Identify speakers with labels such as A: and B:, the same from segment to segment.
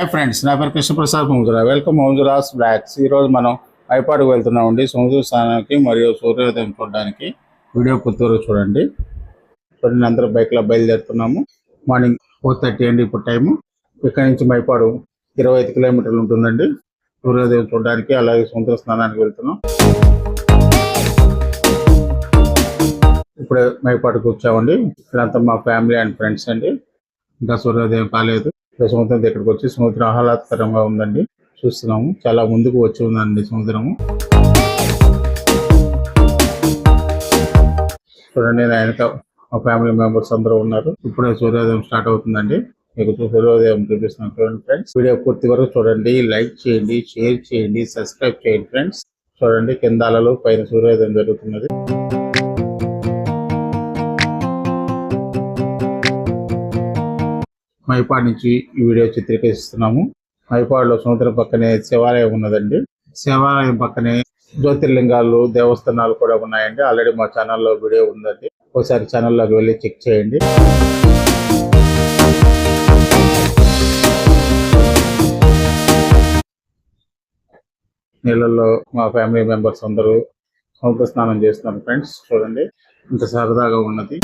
A: Hi friends నా పేరు కృష్ణప్రసాద్ ముందురా వెల్కమ్ మౌజురాస్ బ్లాక్స్ ఈరోజు మనం ఐపాడుకు వెళ్తున్నామండి. సముద్ర స్నానానికి మరియు సూర్యోదయం చూడడానికి వీడియో పుత్తూరు చూడండి. చూడండి అందరూ బైక్లో బయలుదేరుతున్నాము. మార్నింగ్ ఫోర్ థర్టీ అండి ఇప్పుడు టైము ఇక్కడ నుంచి మైపాడు ఇరవై ఐదు కిలోమీటర్లు ఉంటుందండి. సూర్యోదయం చూడడానికి అలాగే సముద్ర స్నానానికి వెళ్తున్నాం. ఇప్పుడే మైపాడుకు వచ్చామండి. ఇక్కడంతా మా ఫ్యామిలీ అండ్ ఫ్రెండ్స్ అండి. ఇంకా సూర్యోదయం కాలేదు. ఇక్కడ సముద్రం దగ్గరికి వచ్చి సముద్రం ఆహ్లాదకరంగా ఉందండి. చూస్తున్నాము. చాలా ముందుకు వచ్చి ఉందండి సముద్రము. చూడండి ఆయనతో మా ఫ్యామిలీ మెంబర్స్ అందరూ ఉన్నారు. ఇప్పుడే సూర్యోదయం స్టార్ట్ అవుతుందండి. మీకు సూర్యోదయం చూపిస్తున్నాను చూడండి ఫ్రెండ్స్. వీడియో పూర్తి వరకు చూడండి. లైక్ చేయండి షేర్ చేయండి సబ్స్క్రైబ్ చేయండి ఫ్రెండ్స్. చూడండి కింద అలలు పైన సూర్యోదయం జరుగుతున్నది. మైపాడ్ నుంచి ఈ వీడియో చిత్రీకరిస్తున్నాము. మైపాడులో సముద్రం పక్కనే శివాలయం ఉన్నదండి. శివాలయం పక్కనే జ్యోతిర్లింగాలు దేవస్థానాలు కూడా ఉన్నాయండి. ఆల్రెడీ మా ఛానల్లో వీడియో ఉందండి. ఒకసారి ఛానల్లోకి వెళ్ళి చెక్ చేయండి. నీళ్ళల్లో మా ఫ్యామిలీ మెంబర్స్ అందరూ సముద్ర స్నానం చేస్తున్నారు. ఫ్రెండ్స్ చూడండి. ఇంత సరదాగా ఉన్నది.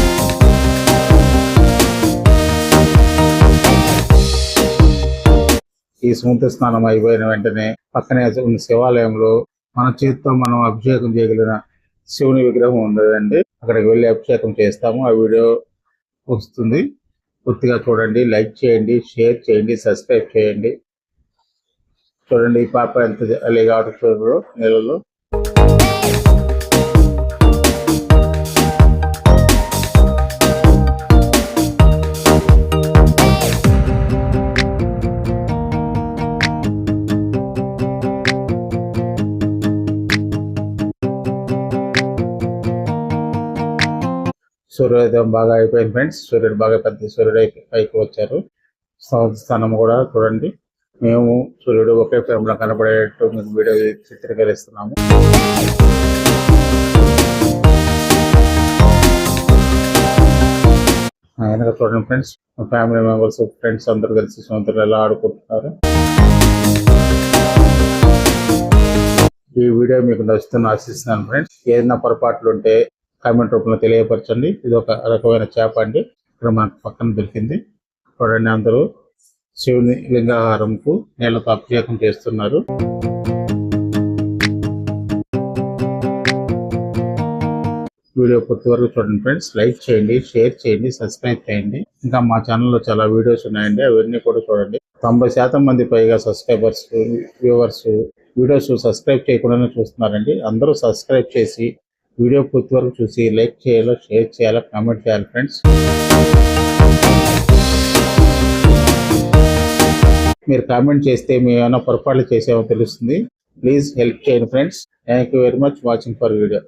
A: ఈ సముద్ర స్నానం అయిపోయిన వెంటనే పక్కనే ఉన్న శివాలయంలో మన చేతితో మనం అభిషేకం చేయగలిగిన శివుని విగ్రహం ఉండదండి అక్కడికి వెళ్ళి అభిషేకం చేస్తాము. ఆ వీడియో వస్తుంది. పూర్తిగా చూడండి. లైక్ చేయండి షేర్ చేయండి సబ్స్క్రైబ్ చేయండి. చూడండి ఈ పాప ఎంత అలీగా ఆడుతుందో నీళ్ళలో. సూర్యోదయం బాగా అయిపోయింది ఫ్రెండ్స్. సూర్యుడు బాగా పెద్ద సూర్యుడు పైకి వచ్చారు. స్థానం కూడా చూడండి. మేము సూర్యుడు ఒకే ఫ్రేమ్లో కనబడేట్టు మీకు వీడియో చిత్రీకరిస్తున్నాము. ఆయన చూడండి ఫ్రెండ్స్. ఫ్యామిలీ మెంబర్స్ ఫ్రెండ్స్ అందరూ కలిసి సముద్రం ఎలా ఆడుకుంటున్నారు. ఈ వీడియో మీకు నచ్చుతుందని ఆశిస్తున్నాను ఫ్రెండ్స్. ఏదైనా పొరపాట్లు ఉంటే కామెంట్ రూపంలో తెలియపరచండి. ఇది ఒక రకమైన చేప అండి. ఇక్కడ మనకు పక్కన దొరికింది. చూడండి అందరూ శివుని లింగాహారంకు నీళ్ళతో అభిషేకం చేస్తున్నారు. వీడియో పూర్తి వరకు చూడండి ఫ్రెండ్స్. లైక్ చేయండి షేర్ చేయండి సబ్స్క్రైబ్ చేయండి. ఇంకా మా ఛానల్లో చాలా వీడియోస్ ఉన్నాయండి. అవన్నీ కూడా చూడండి. తొంభై శాతం మంది పైగా సబ్స్క్రైబర్స్ వ్యూవర్స్ వీడియోస్ సబ్స్క్రైబ్ చేయకుండానే చూస్తున్నారండి. అందరూ సబ్స్క్రైబ్ చేసి వీడియో పూర్తి వరకు చూసి లైక్ చేయాలో షేర్ చేయాలో కామెంట్ చేయాలి ఫ్రెండ్స్. మీరు కామెంట్ చేస్తే మేము ఏమైనా పొరపాట్లు చేసామో తెలుస్తుంది. ప్లీజ్ హెల్ప్ చేయండి friends. Thank you very much watching for video.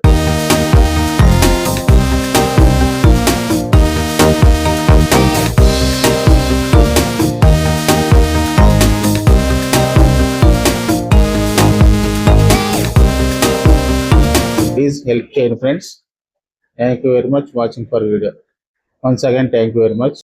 A: Please help your friends. Thank you very much watching for video. Once again, thank you very much.